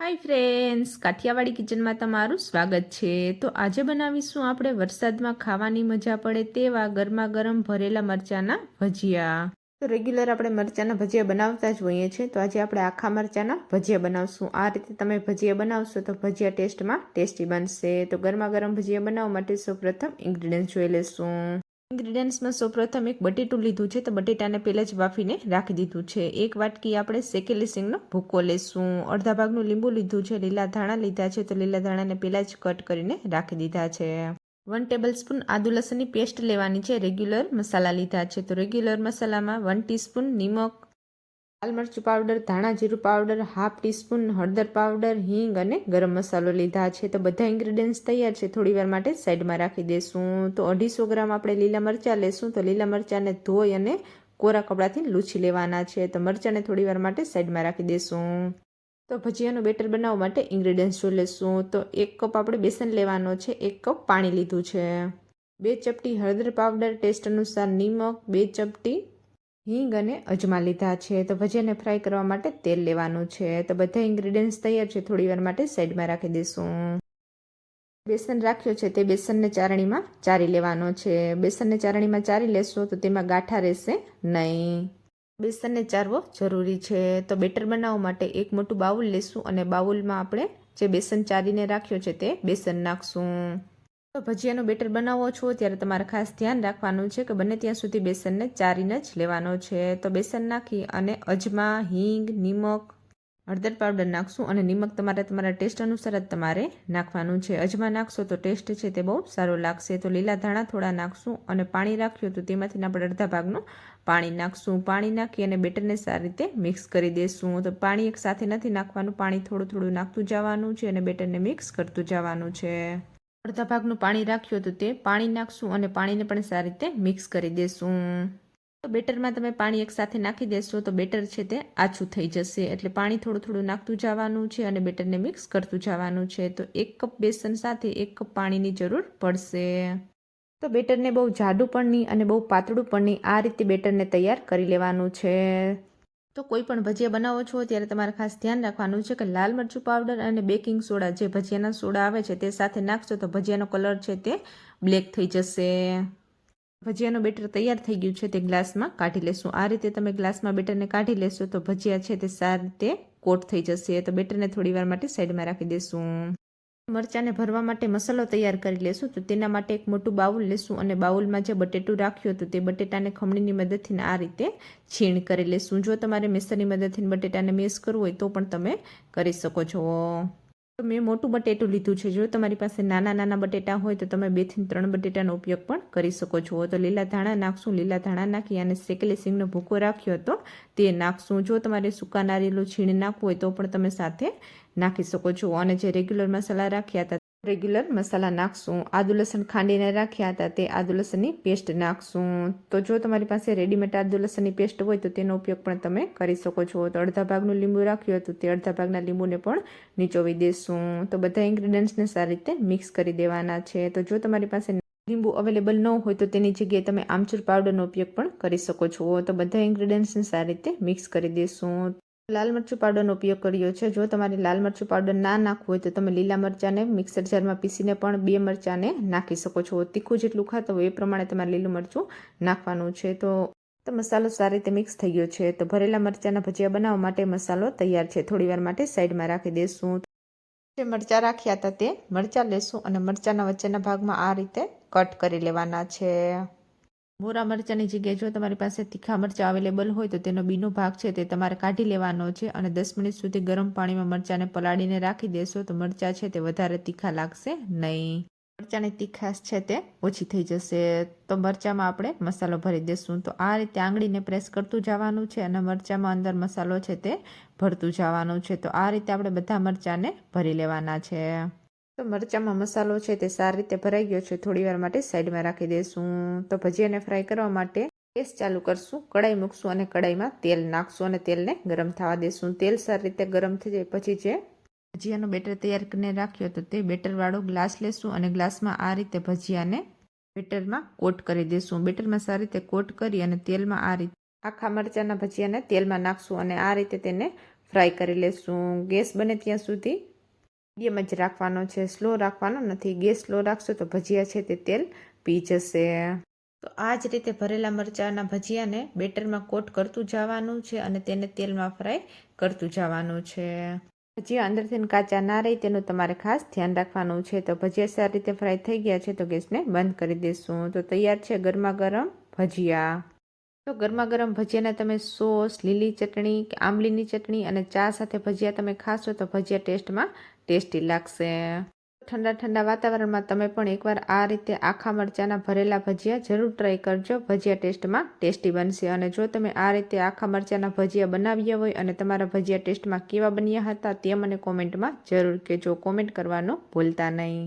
Hi friends Kathiawadi કિચનમાં તમારું સ્વાગત છે. તો આજે બનાવીશું આપણે વરસાદમાં ખાવાની મજા પડે તેવા ગરમા ગરમ ભરેલા મરચાના ભજીયા. તો રેગ્યુલર આપણે મરચાના ભજીયા બનાવતા જ હોઈએ છીએ. તો આજે આપણે આખા મરચાના ભજીયા બનાવશું. આ રીતે તમે ભજીયા બનાવશો તો ભજીયા ટેસ્ટમાં ટેસ્ટી બનશે. તો ગરમા ગરમ ભજીયા બનાવવા માટે સૌપ્રથમ ઇન્ગ્રીડિયન્ટ જોઈ લેશું. ઇન્ગ્રીડિયન્ટ્સમાં સૌપ્રથમ એક બટેટું લીધું છે, તો બટેટાને પહેલાં જ બાફીને રાખી દીધું છે. એક વાટકી આપણે શેકેલી સિંગનો ભૂકો લેશું. અડધા ભાગનું લીંબુ લીધું છે, લીલા ધાણા લીધા છે, તો લીલા ધાણાને પહેલાં જ કટ કરીને રાખી દીધા છે. વન ટેબલ સ્પૂન આદુ લસણની પેસ્ટ લેવાની છે, રેગ્યુલર મસાલા લીધા છે. તો રેગ્યુલર મસાલામાં વન ટીસ્પૂન નિમક લાલ મરચું પાવડર, ધાણા જીરું પાવડર, હાફ ટીસ્પૂન, હળદર પાવડર, હિંગ અને ગરમ મસાલો લીધા છે. તો બધા ઇન્ગ્રીડિયન્ટ્સ તૈયાર છે. થોડી વાર માટે સાઈડમાં રાખી દેશું. તો અઢીસો ગ્રામ આપણે લીલા મરચાં લેશું. તો લીલા મરચાંને ધોઈ અને કોરા કપડાથી લૂછી લેવાના છે. તો મરચાંને થોડીવાર માટે સાઈડમાં રાખી દેશું. તો ભજીયાનું બેટર બનાવવા માટે ઇન્ગ્રીડિયન્ટ્સ જોઈ લેશું. તો એક કપ આપણે બેસન લેવાનો છે. એક કપ પાણી લીધું છે. બે ચપટી હળદર પાવડર, ટેસ્ટ અનુસાર નિમક, બે ચપટી હિંગ અને અજમા લીધા છે. તો ભજીયાને ફ્રાય કરવા માટે તેલ લેવાનું છે. તો બધા ઇન્ગ્રીડિયન્ટ્સ તૈયાર છે. થોડી વાર માટે સાઈડમાં રાખી દઈશું. બેસન રાખ્યો છે તે બેસનને ચારણીમાં ચારી લેવાનો છે. બેસનને ચારણીમાં ચારી લેશો તો તેમાં ગાંઠા રહેશે નહીં. બેસનને ચારવો જરૂરી છે. તો બેટર બનાવવા માટે એક મોટું બાઉલ લેશું અને બાઉલમાં આપણે જે બેસન ચારીને રાખ્યો છે તે બેસન નાખશું. તો ભજીયાનું બેટર બનાવો છો, ત્યારે તમારે ખાસ ધ્યાન રાખવાનું છે કે બને ત્યાં સુધી બેસનને ચારીને જ લેવાનો છે. તો બેસન નાખી અને અજમા, હિંગ, નિમક, હળદર પાવડર નાખશું અને નિમક તમારે તમારા ટેસ્ટ અનુસાર જ તમારે નાખવાનું છે. અજમા નાખશો તો ટેસ્ટ છે તે બહુ સારો લાગશે. તો લીલા ધાણા થોડા નાખશું અને પાણી રાખ્યું તો તેમાંથી આપણે અડધા ભાગનું પાણી નાખશું. પાણી નાખી અને બેટરને સારી રીતે મિક્સ કરી દઈશું તો પાણી એક સાથે નથી નાખવાનું, પાણી થોડું થોડું નાખતું જવાનું છે અને બેટરને મિક્સ કરતું જવાનું છે. અડધા ભાગનું પાણી રાખ્યું હતું તે પાણી નાખશું અને પાણીને પણ સારી રીતે મિક્સ કરી દેશું. તો બેટરમાં તમે પાણી એકસાથે નાખી દેશો તો બેટર છે તે આછું થઈ જશે. એટલે પાણી થોડું થોડું નાખતું જવાનું છે અને બેટરને મિક્સ કરતું જવાનું છે. તો એક કપ બેસન સાથે એક કપ પાણીની જરૂર પડશે. તો બેટરને બહુ જાડું પણ નહીં અને બહુ પાતળું પણ નહીં. આ રીતે બેટરને તૈયાર કરી લેવાનું છે. તો કોઈ પણ ભજીયા બનાવો છો, ત્યારે તમારે ખાસ ધ્યાન રાખવાનું છે કે લાલ મરચું પાવડર અને બેકિંગ સોડા જે ભજીયાના સોડા આવે છે, તે સાથે નાખશો તો ભજીયાનો કલર છે તે બ્લેક થઈ જશે. ભજીયાનું બેટર તૈયાર થઈ ગયું છે તે ગ્લાસમાં કાઢી લેશું. આ રીતે તમે ગ્લાસમાં બેટરને કાઢી લેશો તો ભજીયા છે તે સારી રીતે કોટ થઈ જશે. તો બેટરને થોડી વાર માટે સાઈડમાં રાખી દેશું. મરચાંને ભરવા માટે મસાલો તૈયાર કરી લેશું. તો તેના માટે એક મોટું બાઉલ લેશું અને બાઉલમાં જે બટેટું રાખ્યું હતું તે બટેટાને ખમણીની મદદથી આ રીતે છીણ કરી લેશું. જો તમારે મેસરની મદદથી બટેટાને મેસ કરવું હોય તો પણ તમે કરી શકો છો. મેં મોટું બટેટું લીધું છે. જો તમારી પાસે નાના નાના બટેટા હોય તો તમે બેથી ત્રણ બટેટાનો ઉપયોગ પણ કરી શકો છો. તો લીલા ધાણા નાખશું. લીલા ધાણા નાખી અને શેકેલી સિંગનો ભૂકો રાખ્યો હતો તે નાખશું. જો તમારે સૂકા નારિયેલું છીણ નાખવું હોય તો પણ તમે સાથે નાખી શકો છો. અને જે રેગ્યુલર મસાલા રાખ્યા હતા રેગ્યુલર મસાલા નાખશું. આદુ લસણ ખાંડીને રાખ્યા હતા તે આદુ લસણની પેસ્ટ નાખશું. તો જો તમારી પાસે રેડીમેડ આદુ લસણની પેસ્ટ હોય તો તેનો ઉપયોગ પણ તમે કરી શકો છો. તો અડધા ભાગનું લીંબુ રાખ્યું હતું તે અડધા ભાગના લીંબુને પણ નીચોવી દેશું. તો બધા ઇન્ગ્રીડિયન્ટ્સને સારી રીતે મિક્સ કરી દેવાના છે. તો જો તમારી પાસે લીંબુ અવેલેબલ ન હોય તો તેની જગ્યાએ તમે આમચૂર પાવડરનો ઉપયોગ પણ કરી શકો છો. તો બધા ઇન્ગ્રીડિયન્ટ્સને સારી રીતે મિક્સ કરી દેશું. લાલ મરચું પાવડરનો ઉપયોગ કર્યો છે. જો તમારે લાલ મરચું પાવડર ના નાખવું હોય તો તમે લીલા મરચાંને મિક્સર જારમાં પીસીને પણ બે મરચાંને નાખી શકો છો. તીખું જેટલું ખાતો હોય એ પ્રમાણે તમારે લીલું મરચું નાખવાનું છે. તો તો મસાલો સારી રીતે મિક્સ થઈ ગયો છે. તો ભરેલા મરચાંના ભજીયા બનાવવા માટે મસાલો તૈયાર છે. થોડી વાર માટે સાઈડમાં રાખી દેશું. જે મરચાં રાખ્યા હતા તે મરચાં લેશું અને મરચાંના વચ્ચેના ભાગમાં આ રીતે કટ કરી લેવાના છે. મોરા મરચાંની જગ્યાએ જો તમારી પાસે તીખા મરચાં અવેલેબલ હોય તો તેનો બીનો ભાગ છે તે તમારે કાઢી લેવાનો છે અને દસ મિનિટ સુધી ગરમ પાણીમાં મરચાંને પલાળીને રાખી દેશો તો મરચાં છે તે વધારે તીખા લાગશે નહીં. મરચાંની તીખાશ છે તે ઓછી થઈ જશે. તો મરચાંમાં આપણે મસાલો ભરી દેશું. તો આ રીતે આંગળીને પ્રેસ કરતું જવાનું છે અને મરચાંમાં અંદર મસાલો છે તે ભરતું જવાનું છે. તો આ રીતે આપણે બધા મરચાંને ભરી લેવાના છે. તો મરચાંમાં મસાલો છે તે સારી રીતે ભરાઈ ગયો છે. થોડી વાર માટે સાઈડમાં રાખી દઈશું તો ભજીયાને ફ્રાય કરવા માટે ગેસ ચાલુ કરશું કડાઈ મૂકશું અને કડાઈમાં તેલ નાખશું અને તેલને ગરમ થવા દેશું. તેલ સારી રીતે ગરમ થઈ જાય પછી જે ભજીયાનો બેટર તૈયાર કરીને રાખ્યો તો તે બેટરવાળો ગ્લાસ લેશું અને ગ્લાસમાં આ રીતે ભજીયાને બેટરમાં કોટ કરી દઈશું બેટરમાં સારી રીતે કોટ કરી અને તેલમાં આ રીતે આખા મરચાંના ભજીયાને તેલમાં નાખશું અને આ રીતે તેને ફ્રાય કરી લેશું. ગેસ બને ત્યાં સુધી મીડિયમ જ રાખવાનો છે. સ્લો રાખવાનો, નથી ગેસ સ્લો રાખશો તો ભજીયા છે તે તેલ પી જશે. તો આ જ રીતે ભરેલા મરચાંના ભજીયાને બેટરમાં કોટ કરતું જવાનું છે અને તેને તેલમાં ફ્રાય કરતું જવાનું છે. ભજીયા અંદરથી કાચા ના રહી તેનું તમારે ખાસ ધ્યાન રાખવાનું છે. તો ભજીયા સારી રીતે ફ્રાય થઈ ગયા છે તો ગેસને બંધ કરી દઈશું તો તૈયાર છે ગરમા ગરમ ભજીયા. તો ગરમા ગરમ ભજીયાના તમે સોસ, લીલી ચટણી કે આંબલીની ચટણી અને ચા સાથે ભજીયા તમે ખાશો તો ભજીયા ટેસ્ટમાં ટેસ્ટી લાગશે. ઠંડા ઠંડા વાતાવરણમાં તમે પણ એકવાર આ રીતે આખા મરચાંના ભરેલા ભજીયા જરૂર ટ્રાય કરજો. ભજીયા ટેસ્ટમાં ટેસ્ટી બનશે અને જો તમે આ રીતે આખા મરચાંના ભજીયા બનાવ્યા હોય અને તમારા ભજીયા ટેસ્ટમાં કેવા બન્યા હતા તે મને કોમેન્ટમાં જરૂર કહેજો. કોમેન્ટ કરવાનું ભૂલતા નહીં.